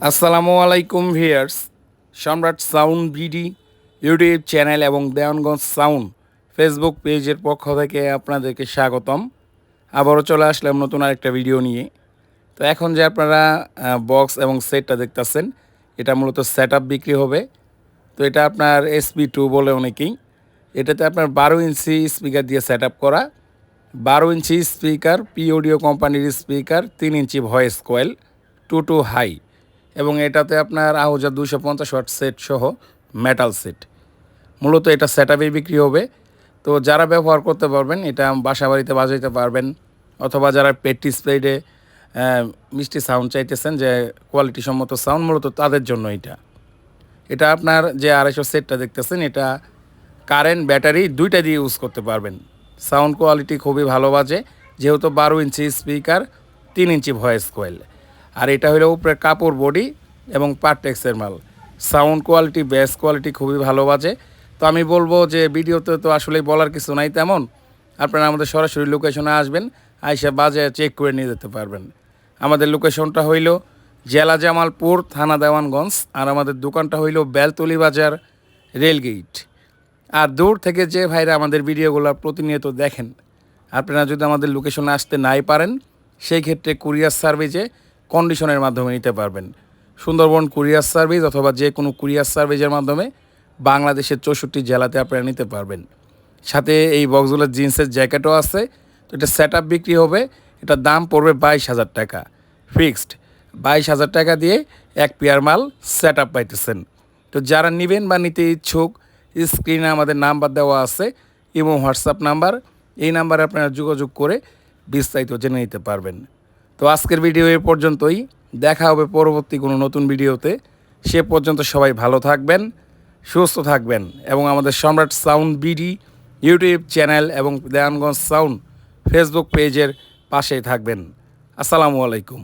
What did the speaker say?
আসসালামু আলাইকুম ভিয়ার্স সম্রাট সাউন্ড বিডি ইউটিউব চ্যানেল এবং দেওয়ানগঞ্জ সাউন্ড ফেসবুক পেজের পক্ষ থেকে আপনাদেরকে স্বাগতম। আবারও চলে আসলাম নতুন আরেকটা ভিডিও নিয়ে। তো এখন যে আপনারা বক্স এবং সেটটা দেখতেছেন, এটা মূলত সেট বিক্রি হবে। তো এটা আপনার এসপি টু বলে অনেকেই। এটাতে আপনার বারো ইঞ্চি স্পিকার দিয়ে সেট করা, বারো ইঞ্চি স্পিকার পি অডিও কোম্পানির স্পিকার, তিন inch voice coil, two two high. এবং এটাতে আপনার আহুজা দুশো পঞ্চাশ ওয়াট সেট সহ মেটাল সেট মূলত এটা সেট বিক্রি হবে। তো যারা ব্যবহার করতে পারবেন, এটা বাসা বাড়িতে বাজাইতে পারবেন, অথবা যারা পেটি স্প্রেডে মিষ্টি সাউন্ড চাইতেছেন যে কোয়ালিটি সম্মত সাউন্ড মূলত তাদের জন্য এটা। এটা আপনার যে আড়াইশো সেটটা দেখতেছেন, এটা কারেন্ট ব্যাটারি দুইটা দিয়ে ইউজ করতে পারবেন। সাউন্ড কোয়ালিটি খুবই ভালো বাজে, যেহেতু বারো ইঞ্চি স্পিকার তিন ইঞ্চি ভয়েস কোয়েল আর এটা হলো উপরে কাপড় বডি এবং পার্টেক্সের মাল। সাউন্ড কোয়ালিটি বেস কোয়ালিটি খুবই ভালো বাজে। তো আমি বলব যে ভিডিওতে তো আসলে বলার কিছু নাই তেমন। আপনারা আমাদের সরাসরি লোকেশনে আসবেন, আইসা বাজে চেক করে নিয়ে যেতে পারবেন। আমাদের লোকেশনটা হইল জেলা জামালপুর, থানা দেওয়ানগঞ্জ, আর আমাদের দোকানটা হইল বেলতলি বাজার, রেলগেট। আর দূর থেকে যে ভাইরা আমাদের ভিডিওগুলো প্রতিনিয়ত দেখেন, আপনারা যদি আমাদের লোকেশনে আসতে নাই পারেন, সেই ক্ষেত্রে কুরিয়ার সার্ভিসে কন্ডিশনের মাধ্যমে নিতে পারবেন। সুন্দরবন কুরিয়ার সার্ভিস অথবা যে কোনো কুরিয়ার সার্ভিসের মাধ্যমে বাংলাদেশের চৌষট্টি জেলাতে আপনারা নিতে পারবেন। সাথে এই বক্সগুলোর জিন্সের জ্যাকেটও আছে। তো এটা সেট বিক্রি হবে। এটার দাম পড়বে বাইশ হাজার টাকা। ফিক্সড বাইশ হাজার টাকা দিয়ে এক পেয়ার মাল সেট আপ পাইতেছেন। তো যারা নেবেন বা নিতে ইচ্ছুক, স্ক্রিনে আমাদের নাম্বার দেওয়া আছে এবং হোয়াটসঅ্যাপ নাম্বার। এই নাম্বারে আপনারা যোগাযোগ করে বিস্তারিত জেনে নিতে পারবেন। তো আজকের ভিডিও এ পর্যন্তই। দেখা হবে পরবর্তী কোনো নতুন ভিডিওতে সে পর্যন্ত সবাই ভালো থাকবেন, সুস্থ থাকবেন এবং আমাদের সম্রাট সাউন্ড বিডি ইউটিউব চ্যানেল এবং দেয়ানগঞ্জ সাউন্ড ফেসবুক পেজের পাশেই থাকবেন। আসসালামু আলাইকুম।